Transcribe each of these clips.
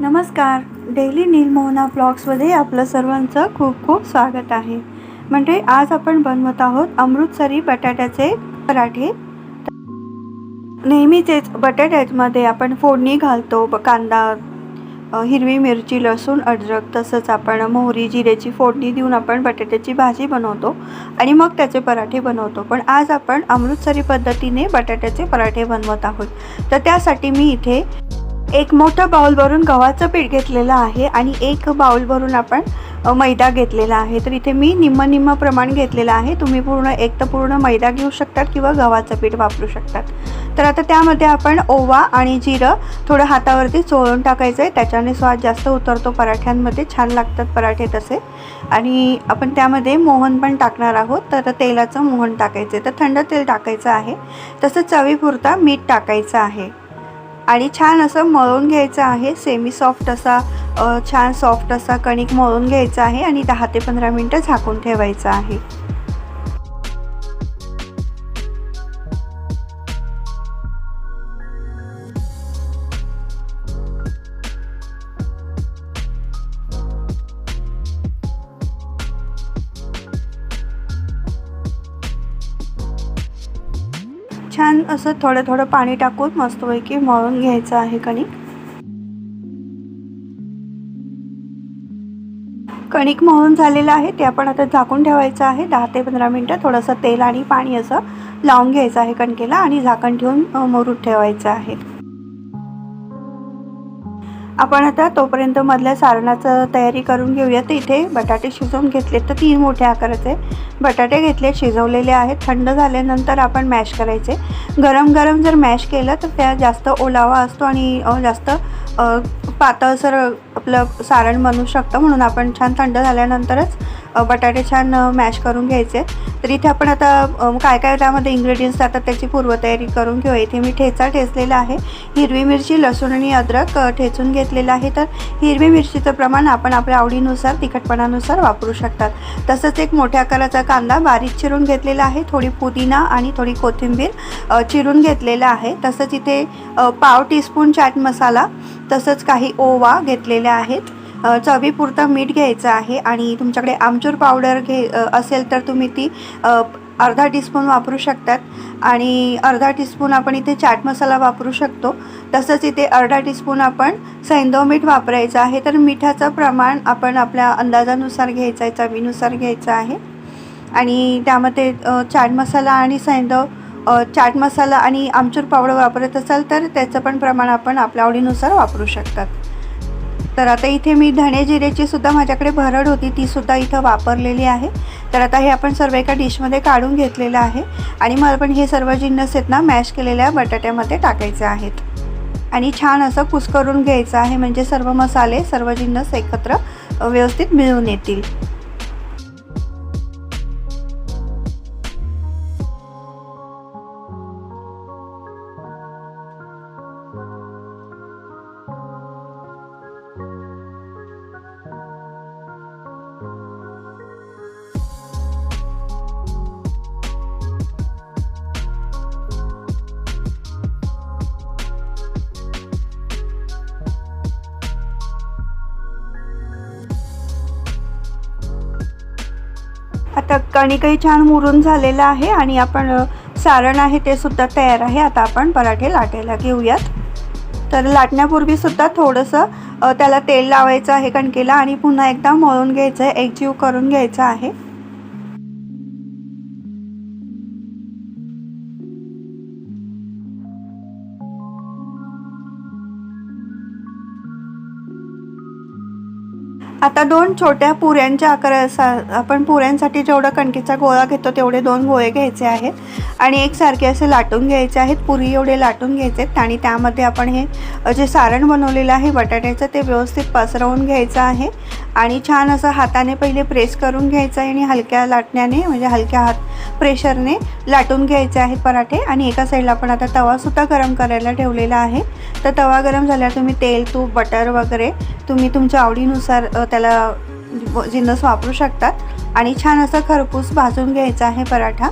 नमस्कार. डेली नीलमोहना ब्लॉग्समध्ये आपलं सर्वांचं खूप खूप स्वागत आहे. म्हणजे आज आपण बनवत आहोत अमृतसरी बटाट्याचे पराठे. नेहमीचेच बटाट्यामध्ये आपण फोडणी घालतो ब- कांदा हिरवी मिरची लसूण अद्रक तसंच आपण मोहरी जिऱ्याची फोडणी देऊन आपण बटाट्याची भाजी बनवतो आणि मग त्याचे पराठे बनवतो. पण आज आपण अमृतसरी पद्धतीने बटाट्याचे पराठे बनवत आहोत. तर त्यासाठी मी इथे एक मोठं बाउल भरून गव्हाचं पीठ घेतलेलं आहे आणि एक बाउल भरून आपण मैदा घेतलेला आहे. तर इथे मी निम्म निम्म प्रमाण घेतलेलं आहे. तुम्ही पूर्ण एक तर पूर्ण मैदा घेऊ शकतात किंवा गव्हाचं पीठ वापरू शकतात. तर आता त्यामध्ये आपण ओवा आणि जिरं थोडं हातावरती चोळून टाकायचं आहे त्याच्याने स्वाद जास्त उतरतो. पराठ्यांमध्ये छान लागतात पराठे तसे. आणि आपण त्यामध्ये मोहन पण टाकणार आहोत. तर तेलाचं मोहन टाकायचं आहे तर थंड तेल टाकायचं आहे. तसं चवीपुरता मीठ टाकायचं आहे. आणि छान असं मळून घ्यायचं आहे. सेमी सॉफ्ट असा छान सॉफ्ट असा कणिक मळून घ्यायचा आहे आणि दहा ते पंधरा मिनटं झाकून ठेवायचं आहे. छान असं थोडं थोडं पाणी टाकून मस्तपैकी मळून घ्यायचं आहे कणिक. कणिक मळून झालेलं आहे ते आपण आता झाकून ठेवायचं आहे. दहा ते पंधरा मिनटं थोडंसं तेल आणि पाणी असं लावून घ्यायचं आहे कणकेला आणि झाकण ठेवून मरून ठेवायचं आहे. आपण आता तोपर्यंत मधल्या सारणाचं तयारी करून घेऊया. तर इथे बटाटे शिजवून घेतले तर तीन मोठ्या आकाराचे बटाटे घेतले शिजवलेले आहेत. थंड झाल्यानंतर आपण मॅश करायचे. गरम गरम जर मॅश केलं तर त्या जास्त ओलावा असतो आणि जास्त पातळसर आपलं सारण बनू शकतं. म्हणून आपण छान थंड झाल्यानंतरच बटाटे छान मॅश करून घ्यायचे. तर इथे आपण आता काय काय त्यामध्ये इंग्रेडियंट्स जातात त्याची पूर्वतयारी करून घेऊ. इथे मी ठेचा ठेचलेला आहे. हिरवी मिरची लसूण आणि अद्रक ठेचून घेतलेलं आहे. तर हिरवी मिरचीचं प्रमाण आपण आपल्या आवडीनुसार तिखटपणानुसार वापरू शकतात. तसंच एक मोठ्या आकाराचा कांदा बारीक चिरून घेतलेला आहे. थोडी पुदिना आणि थोडी कोथिंबीर चिरून घेतलेला आहे. तसंच इथे पाव टीस्पून चाट मसाला तसंच काही ओवा घेतलेल्या आहेत. चवीपुरतं मीठ घ्यायचं आहे आणि तुमच्याकडे आमचूर पावडर घे असेल तर तुम्ही ती अर्धा टीस्पून वापरू शकतात. आणि अर्धा टीस्पून आपण इथे चाट मसाला वापरू शकतो. तसंच इथे अर्धा टीस्पून आपण सैंदव मीठ वापरायचं आहे. तर मिठाचं प्रमाण आपण आपल्या अंदाजानुसार घ्यायचं आहे चवीनुसार घ्यायचं आहे. आणि त्यामध्ये चाट मसाला आणि सैंदव चाट मसाला आणि आमचूर पावडर वापरत असाल तर त्याचं पण प्रमाण आपण आपल्या आवडीनुसार वापरू शकतात. तर आता इथे मी धणे जिरेची सुद्धा माझ्याकडे भरड होती ती सुद्धा इथं वापरलेली आहे. तर आता हे आपण सर्व एका डिशमध्ये काढून घेतलेलं आहे. आणि मला पण हे सर्व जिन्नस आहेत ना मॅश केलेल्या बटाट्यामध्ये टाकायचे आहेत. आणि छान असं कुस्करून घ्यायचं आहे म्हणजे सर्व मसाले सर्व जिन्नस एकत्र व्यवस्थित मिळून येतील. आता कणिकही छान मुरून झालेलं आहे आणि आपण सारण आहे ते सुद्धा तयार आहे. आता आपण पराठे लाटायला घेऊयात. तर लाटण्यापूर्वी सुद्धा थोडंसं त्याला तेल लावायचं आहे कणकेला आणि पुन्हा एकदा मळून घ्यायचं आहे एकजीव करून घ्यायचं आहे. आता दोन छोट्या पुऱ्यांच्या आकाराचा आपण पुऱ्यांसाठी जेवढं कणकेचा गोळा घेतो तेवढे दोन गोळे घ्यायचे आहेत. आणि एकसारखे असे लाटून घ्यायचे आहेत. पुरी एवढे लाटून घ्यायचे आहेत. आणि त्यामध्ये आपण हे जे सारण बनवलेलं आहे बटाट्याचं ते व्यवस्थित पसरवून घ्यायचं आहे. आणि छान असं हाताने पहिले प्रेस करून घ्यायचं आहे आणि हलक्या लाटण्याने म्हणजे हलक्या हात प्रेशरने लाटून घ्यायचे आहेत पराठे. आणि एका साईडला आपण आता तवासुद्धा गरम करायला ठेवलेला आहे. तर तवा गरम झाल्यावर तुम्ही तेल तूप बटर वगैरे तुम्ही तुमच्या आवडीनुसार त्याला जिन्नस वापरू शकतात. आणि छान असं खरपूस भाजून घ्यायचा आहे पराठा.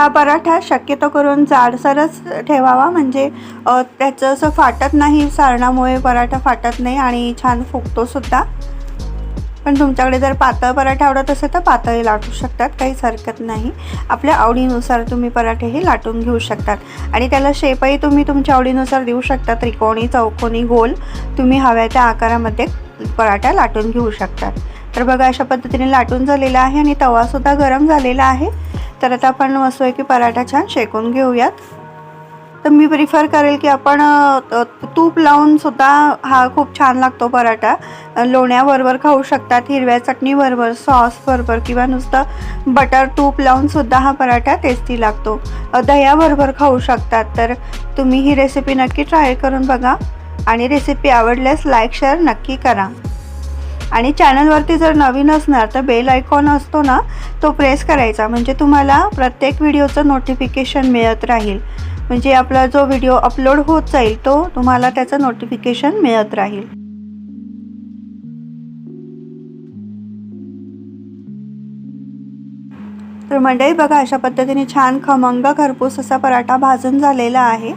हा पराठा शक्यतो करून जाडसरच ठेवावा. म्हणजे त्याचं असं फाटत नाही सारणामुळे पराठा फाटत नाही आणि छान फुगतोसुद्धा पण तुमच्याकडे जर पातळ पराठा आवडत असेल तर पातळही लाटू शकतात काहीच हरकत नाही. आपल्या आवडीनुसार तुम्ही पराठेही लाटून घेऊ शकतात. आणि त्याला शेपही तुम्ही तुमच्या आवडीनुसार देऊ शकता. त्रिकोणी चौकोनी गोल. तुम्ही हव्या त्या आकारामध्ये पराठा लाटून घेऊ शकतात. तर बघा अशा पद्धतीने लाटून झालेला आहे आणि तवासुद्धा गरम झालेला आहे. तर आता आपण मस्त की पराठा छान शेकून घेऊयात. तर मी प्रिफर करेल की आपण तूप लावून सुद्धा हा खूप छान लागतो पराठा. लोण्याबरोबर खाऊ शकतात हिरव्या चटणीबरोबर सॉसबरोबर किंवा नुसतं बटर तूप लावून सुद्धा हा पराठा टेस्टी लागतो. दह्याबरोबर खाऊ शकतात. तर तुम्ही ही रेसिपी नक्की ट्राय करून बघा. आणि रेसिपी आवडल्यास लाईक शेअर नक्की करा. आणि चॅनलवरती जर नवीन असणार तर बेल आयकॉन असतो ना तो प्रेस करायचा. म्हणजे तुम्हाला प्रत्येक व्हिडिओचं नोटिफिकेशन मिळत राहील. म्हणजे आपला जो व्हिडिओ अपलोड होत जाईल तो तुम्हाला त्याचं नोटिफिकेशन मिळत राहील. तर मंडळी बघा अशा पद्धतीने छान खमंग खरपूस असा पराठा भाजून झालेला आहे.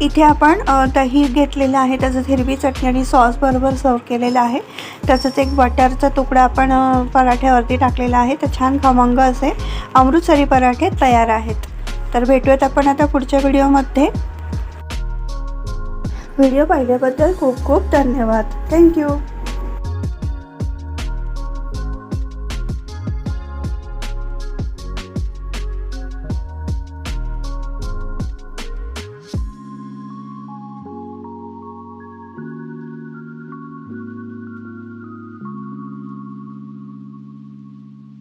इथे आपण दही घेतलेलं आहे तसंच हिरवी चटणी आणि सॉसबरोबर सर्व केलेलं आहे. त्याचंच एक बटरचा तुकडा आपण पराठ्यावरती टाकलेला आहे. तर छान खमंग असे अमृतसरी पराठे तयार आहेत. तर भेटूयात आपण आता पुढच्या व्हिडिओमध्ये. व्हिडिओ पाहिल्याबद्दल खूप खूप धन्यवाद. थँक्यू